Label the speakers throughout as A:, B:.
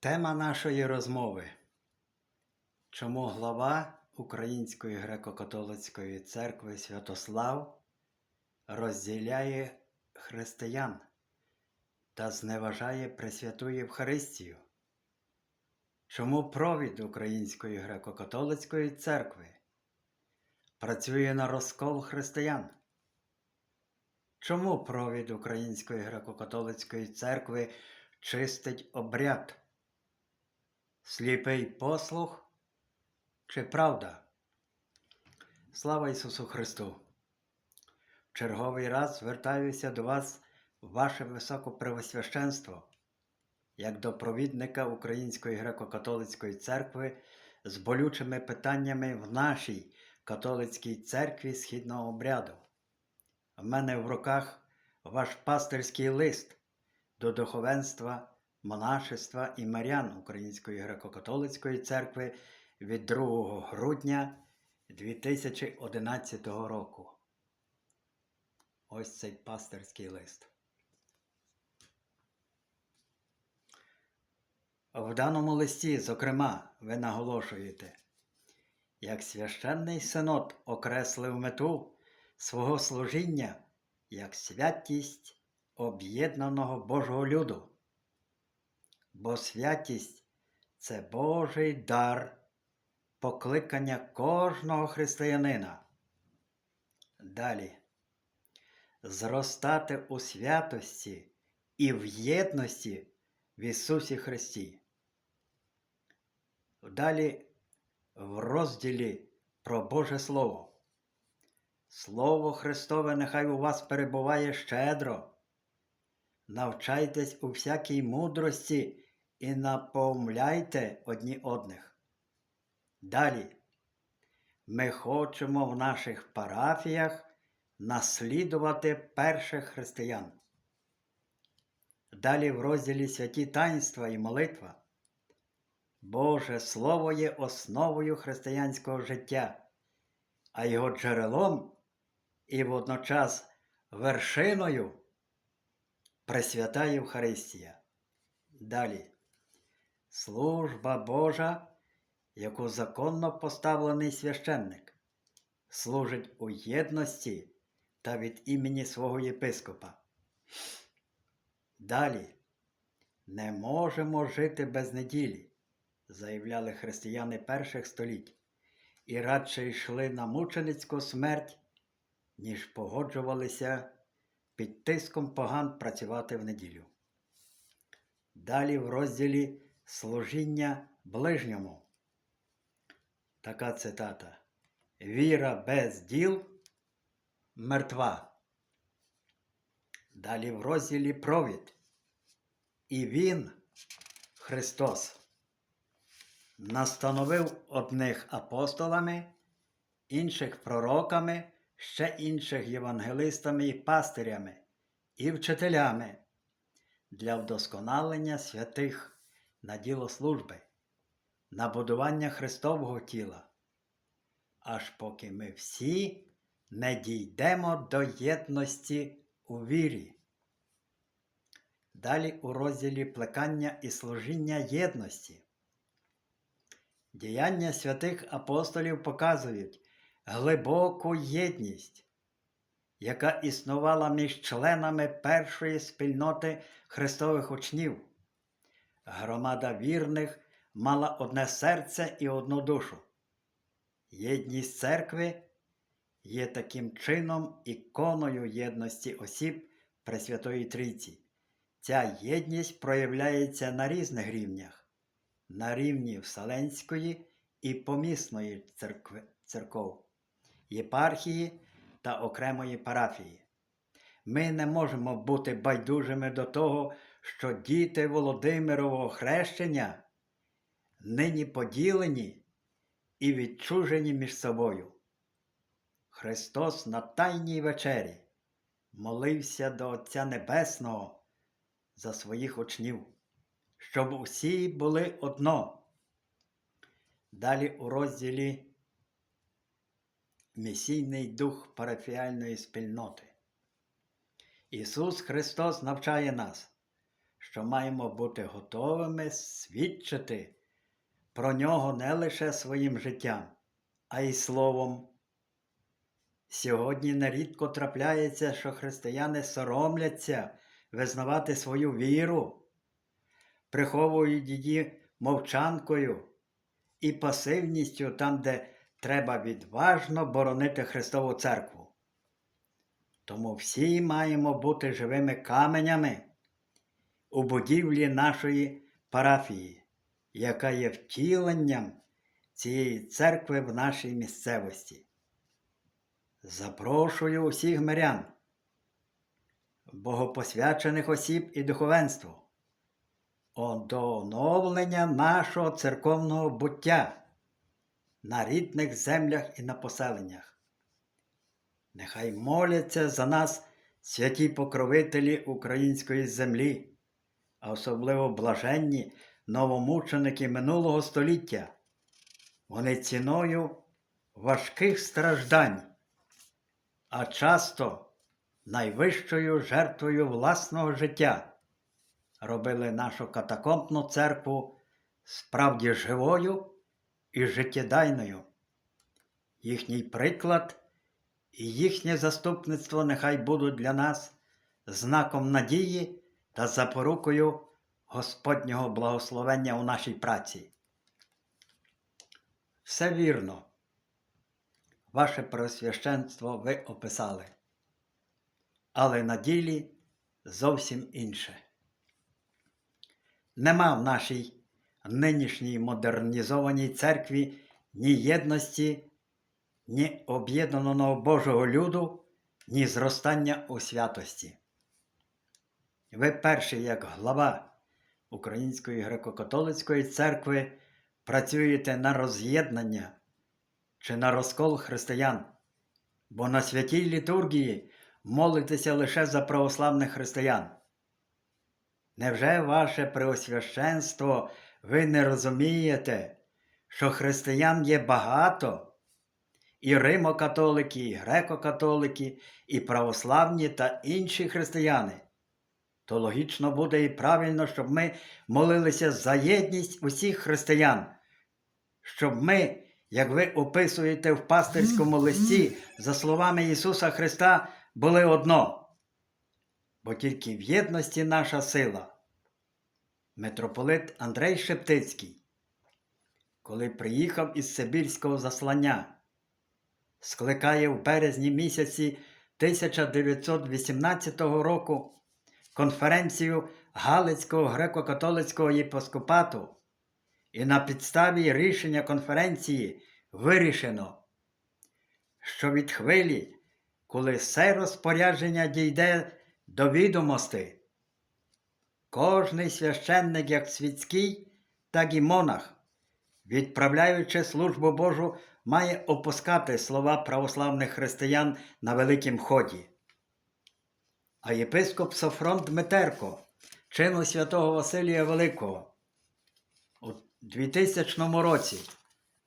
A: Тема нашої розмови. Чому глава Української греко-католицької церкви Святослав розділяє християн та зневажає Пресвяту Євхаристію? Чому провід Української греко-католицької церкви працює на розкол християн? Чому провід Української греко-католицької церкви чистить обряд? Сліпий послух чи правда? Слава Ісусу Христу! В черговий раз звертаюся до вас, ваше високопревосвященство, як до провідника Української греко-католицької церкви з болючими питаннями в нашій католицькій церкві східного обряду. В мене в руках ваш пастирський лист до духовенства, монашества і марян Української греко-католицької церкви від 2 грудня 2011 року. Ось цей пастирський лист. В даному листі, зокрема, ви наголошуєте, як священний синод окреслив мету свого служіння як святість об'єднаного Божого люду. Бо святість це Божий дар покликання кожного християнина. Далі. Зростати у святості і в єдності в Ісусі Христі. Далі в розділі про Боже Слово. Слово Христове нехай у вас перебуває щедро. Навчайтесь у всякій мудрості і наповмляйте одні одних. Далі. Ми хочемо в наших парафіях наслідувати перших християн. Далі в розділі святі таїнства і молитва. Боже Слово є основою християнського життя, а його джерелом і водночас вершиною Пресвята Євхаристія. Далі. Служба Божа, яку законно поставлений священник, служить у єдності та від імені свого єпископа. Далі. Не можемо жити без неділі, заявляли християни перших століть, і радше йшли на мученицьку смерть, ніж погоджувалися під тиском поган працювати в неділю. Далі в розділі служіння ближньому. Така цитата. Віра без діл мертва. Далі в розділі провід. І Він, Христос, настановив одних апостолами, інших пророками, ще інших євангелистами і пастирями і вчителями для вдосконалення святих на діло служби, на будування Христового тіла, аж поки ми всі не дійдемо до єдності у вірі. Далі у розділі плекання і служіння єдності. Діяння святих апостолів показують глибоку єдність, яка існувала між членами першої спільноти Христових учнів. Громада вірних мала одне серце і одну душу. Єдність церкви є таким чином іконою єдності осіб Пресвятої Трійці. Ця єдність проявляється на різних рівнях, на рівні Вселенської і помісної церкви, церков, єпархії та окремої парафії. Ми не можемо бути байдужими до того, що діти Володимирового хрещення нині поділені і відчужені між собою. Христос на Тайній вечері молився до Отця Небесного за своїх учнів, щоб усі були одно. Далі у розділі Місійний дух парафіальної спільноти. Ісус Христос навчає нас, що маємо бути готовими свідчити про нього не лише своїм життям, а й словом. Сьогодні нерідко трапляється, що християни соромляться визнавати свою віру, приховують її мовчанкою і пасивністю там, де треба відважно боронити Христову церкву. Тому всі маємо бути живими каменями у будівлі нашої парафії, яка є втіленням цієї церкви в нашій місцевості. Запрошую усіх мирян, богопосвячених осіб і духовенство до оновлення нашого церковного буття на рідних землях і на поселеннях. Нехай моляться за нас святі покровителі української землі, а особливо блаженні новомученики минулого століття. Вони ціною важких страждань, а часто найвищою жертвою власного життя робили нашу катакомбну церкву справді живою і життєдайною. Їхній приклад і їхнє заступництво нехай будуть для нас знаком надії та запорукою Господнього благословення у нашій праці. Все вірно. Ваше Преосвященство ви описали. Але на ділі зовсім інше. Нема в нашій нинішній модернізованій церкві ні єдності, ні об'єднаного Божого люду, ні зростання у святості. Ви перший, як глава Української греко-католицької церкви, працюєте на роз'єднання чи на розкол християн, бо на святій літургії молитеся лише за православних християн. Невже ваше преосвященство ви не розумієте, що християн є багато, і римокатолики, і греко-католики, і православні та інші християни? То логічно буде і правильно, щоб ми молилися за єдність усіх християн, щоб ми, як ви описуєте в пастирському листі, за словами Ісуса Христа, були одно. Бо тільки в єдності наша сила. Митрополит Андрей Шептицький, коли приїхав із Сибірського заслання, скликає в березні місяці 1918 року конференцію Галицького греко-католицького єпископату, і на підставі рішення конференції вирішено, що від хвилі, коли все розпорядження дійде до відомости. Кожний священник, як світський, так і монах, відправляючи службу Божу, має опускати слова православних християн на великім ході. А єпископ Софрон Дмитерко, чину святого Василія Великого, у 2000 році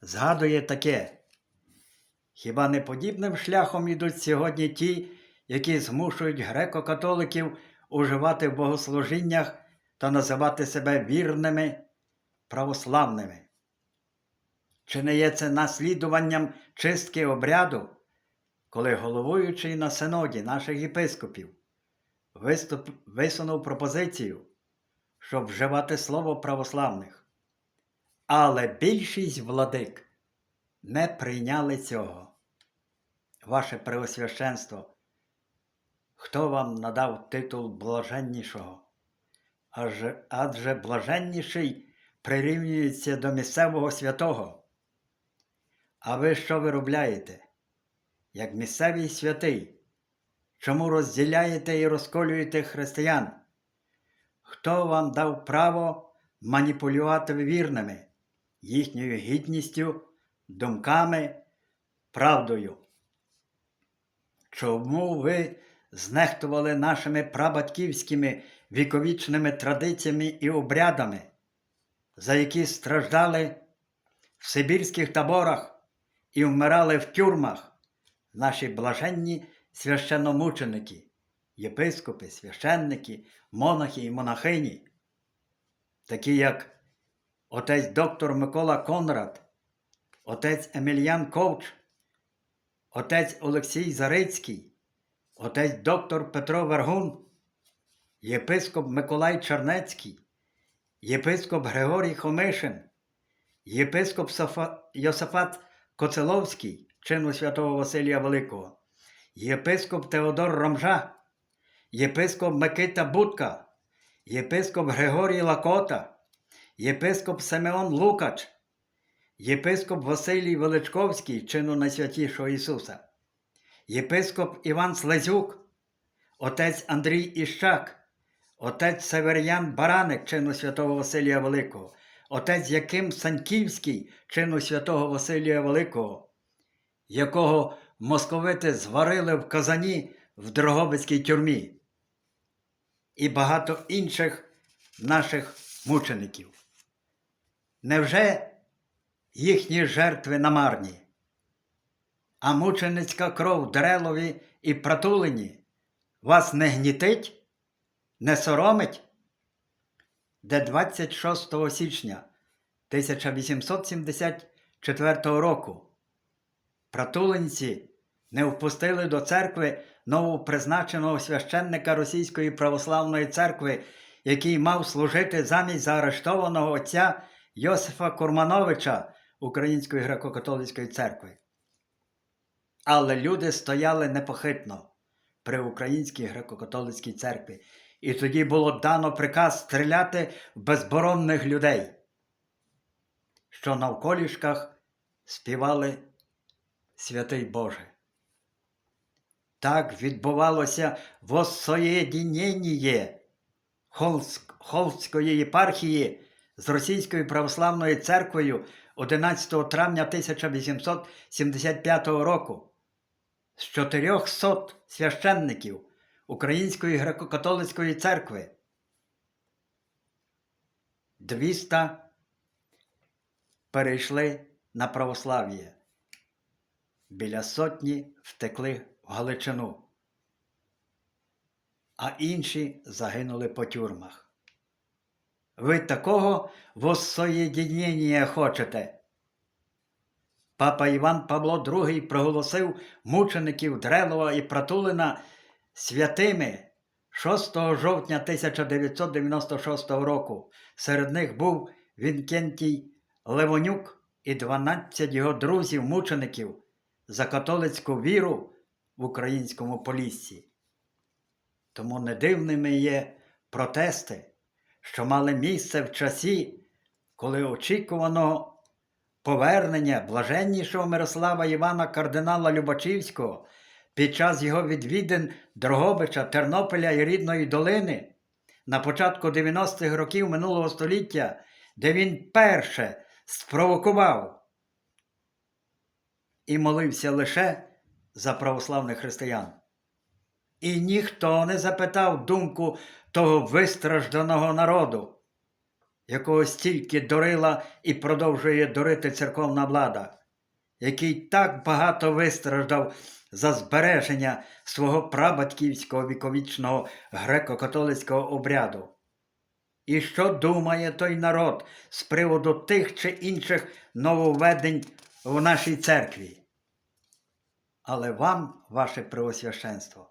A: згадує таке. Хіба не подібним шляхом ідуть сьогодні ті, які змушують греко-католиків уживати в богослужіннях та називати себе вірними православними? Чи не є це наслідуванням чистки обряду, коли головуючий на синоді наших єпископів виступ, висунув пропозицію, щоб вживати слово православних? Але більшість владик не прийняли цього. Ваше Преосвященство, хто вам надав титул блаженнішого? Адже, адже блаженніший прирівнюється до місцевого святого. А ви що виробляєте? Як місцевий святий? Чому розділяєте і розколюєте християн? Хто вам дав право маніпулювати вірними, їхньою гідністю, думками, правдою? Чому ви знехтували нашими прабатьківськими віковічними традиціями і обрядами, за які страждали в Сибірських таборах і вмирали в тюрмах наші блаженні священномученики, єпископи, священники, монахи і монахині? такі як отець доктор Микола Конрад, отець Емельян Ковч, отець Олексій Зарицький, отець доктор Петро Варгун, єпископ Миколай Чернецький, єпископ Григорій Хомишин, єпископ Йосифат Коцеловський, чину святого Василія Великого, єпископ Теодор Ромжа, єпископ Микита Будка, єпископ Григорій Лакота, єпископ Симеон Лукач, єпископ Василій Величковський, чину Найсвятішого Ісуса, єпископ Іван Слезюк, отець Андрій Іщак, отець Северян Бараник, чину святого Василія Великого, отець Яким Саньківський, чину святого Василія Великого, якого московити зварили в Казані в Дрогобицькій тюрмі, і багато інших наших мучеників. Невже їхні жертви намарні? А мученицька кров Дрелові і Пратулині вас не гнітить, не соромить? Де 26 січня 1874 року пратулинці не впустили до церкви новопризначеного священника Російської православної церкви, який мав служити замість заарештованого отця Йосифа Курмановича Української греко-католицької церкви. Але люди стояли непохитно при Українській греко-католицькій церкві, і тоді було дано приказ стріляти в безборонних людей, що навколішках співали Святий Боже. Так відбувалося воссоєдінення Холстської єпархії з Російською православною церквою 11 травня 1875 року з 400 священників Української греко-католицької церкви. 200 перейшли на православ'я. Біля сотні втекли Галичину, а інші загинули по тюрмах. Ви такого воссоєдінення хочете? Папа Іван Павло II проголосив мучеників Дрелова і Пратулина святими 6 жовтня 1996 року. Серед них був Вінкентій Левонюк і 12 його друзів-мучеників за католицьку віру в українському поліссі. Тому не дивними є протести, що мали місце в часі, коли очікувано повернення блаженнішого Мирослава Івана кардинала Любачівського під час його відвідин Дрогобича, Тернополя і Рідної долини на початку 90-х років минулого століття, де він перше спровокував і молився лише за православних християн. І ніхто не запитав думку того вистражданого народу, якого стільки дорила і продовжує дорити церковна влада, який так багато вистраждав за збереження свого прабатьківського віковічного греко-католицького обряду. І що думає той народ з приводу тих чи інших нововведень в нашій церкві? Але вам, ваше Преосвященство,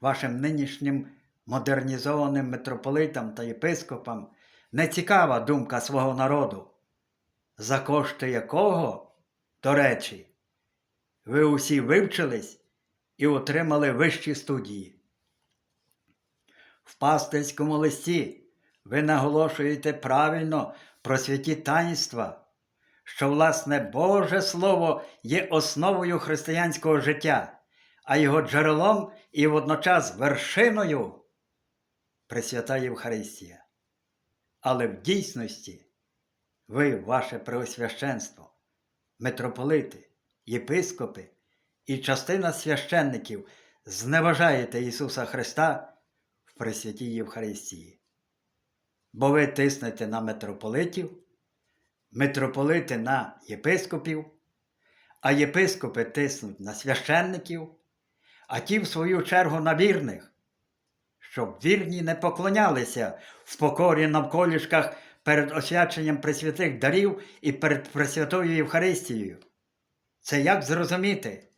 A: вашим нинішнім модернізованим митрополитам та єпископам не цікава думка свого народу, за кошти якого, до речі, ви усі вивчились і отримали вищі студії. В пастирському листі ви наголошуєте правильно про святі таїнства, що, власне, Боже Слово є основою християнського життя, а його джерелом і водночас вершиною Пресвята Євхаристія. Але в дійсності ви, ваше Преосвященство, митрополити, єпископи і частина священників зневажаєте Ісуса Христа в Пресвятій Євхаристії. Бо ви тиснете на митрополитів, митрополити на єпископів, а єпископи тиснуть на священників, а ті, в свою чергу, на вірних, щоб вірні не поклонялися в покорі навколішках перед освяченням пресвятих дарів і перед Пресвятою Євхаристією. Це як зрозуміти?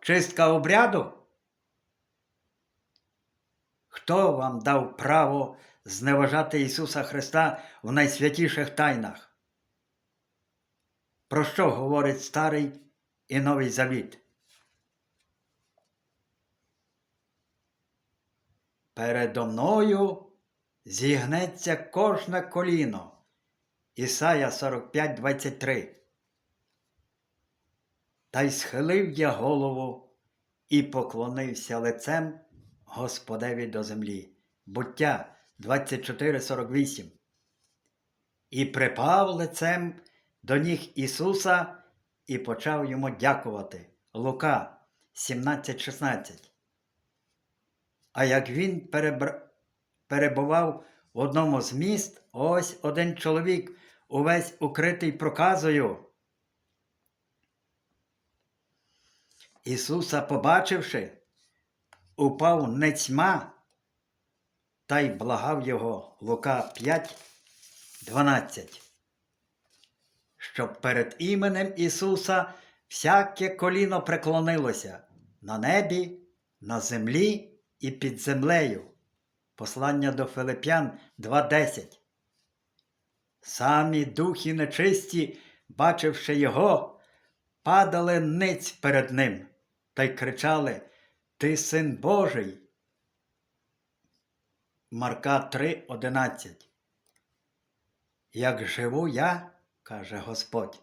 A: Чистка обряду? Хто вам дав право зневажати Ісуса Христа в найсвятіших тайнах? Про що говорить Старий і Новий Завіт? Передо мною зігнеться кожне коліно. Ісая 45, 23. Та й схилив я голову і поклонився лицем Господеві до землі. Буття 24, 48. І припав лицем до ніг Ісуса і почав йому дякувати. Лука 17, 16. А як він перебував в одному з міст, ось один чоловік, увесь укритий проказою. Ісуса, побачивши, упав нецьма та й благав його Лука 5, 12. Щоб перед іменем Ісуса всяке коліно преклонилося на небі, на землі і під землею. Послання до Филип'ян 2.10. Самі духи нечисті, бачивши його, падали ниць перед ним та й кричали Ти син Божий. Марка 3.11. Як живу я, каже Господь,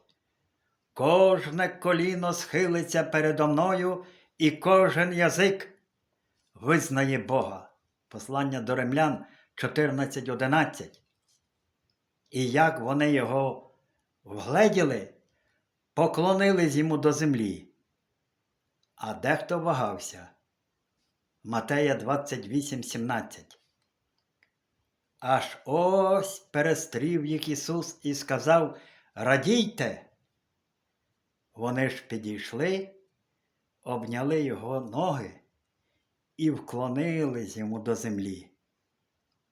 A: кожне коліно схилиться передо мною, і кожен язик визнає Бога. Послання до римлян 14.11. І як вони його вгледіли, поклонились йому до землі. А дехто вагався. Матея 28.17. Аж ось перестрів їх Ісус і сказав Радійте. Вони ж підійшли, обняли його ноги і вклонились йому до землі.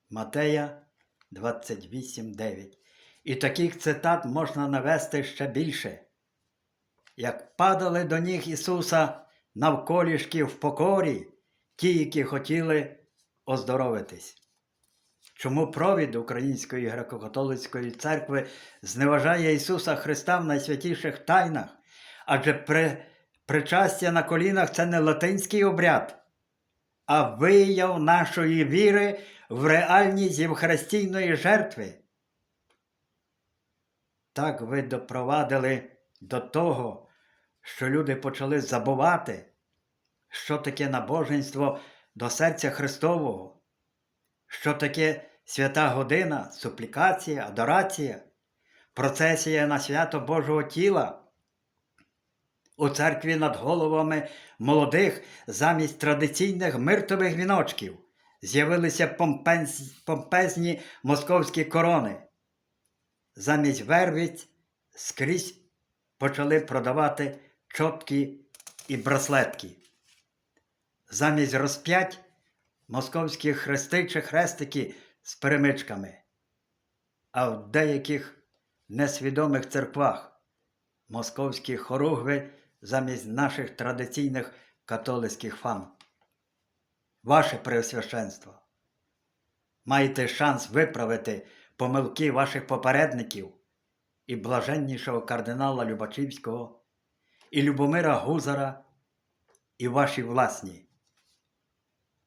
A: Матея 28.9. І таких цитат можна навести ще більше. Як падали до ніг Ісуса навколішки в покорі, ті, які хотіли оздоровитись. Чому провід Української греко-католицької церкви зневажає Ісуса Христа в найсвятіших тайнах? Адже при, причастя на колінах це не латинський обряд, а вияв нашої віри в реальність Євхаристійної жертви. Так ви допровадили до того, що люди почали забувати, що таке набоженство до серця Христового, що таке свята година, суплікація, адорація, процесія на свято Божого тіла. У церкві над головами молодих замість традиційних миртових віночків з'явилися помпез... помпезні московські корони. Замість вервиць скрізь почали продавати чотки і браслетки. Замість розп'ять московські хрести чи хрестики з перемичками, а в деяких несвідомих церквах московські хоругви замість наших традиційних католицьких фам. Ваше Преосвященство, маєте шанс виправити помилки ваших попередників і блаженнішого кардинала Любачівського, і Любомира Гузара, і ваші власні.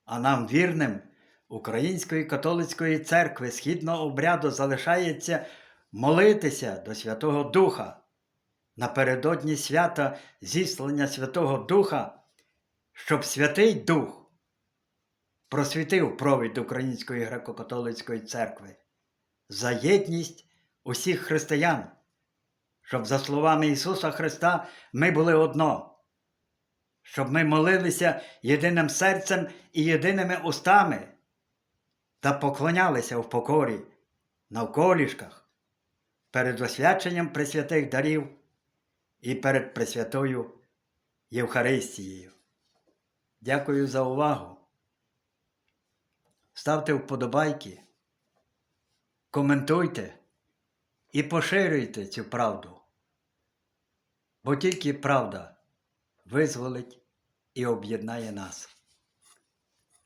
A: А нам вірним Української католицької церкви східного обряду залишається молитися до Святого Духа. Напередодні свята зіслання Святого Духа, щоб Святий Дух просвітив провід Української греко-католицької церкви за єдність усіх християн, щоб, за словами Ісуса Христа, ми були одно, щоб ми молилися єдиним серцем і єдиними устами та поклонялися в покорі навколішках перед освяченням пресвятих дарів і перед Пресвятою Євхаристією. Дякую за увагу. ставте вподобайки, коментуйте і поширюйте цю правду. Бо тільки правда визволить і об'єднає нас.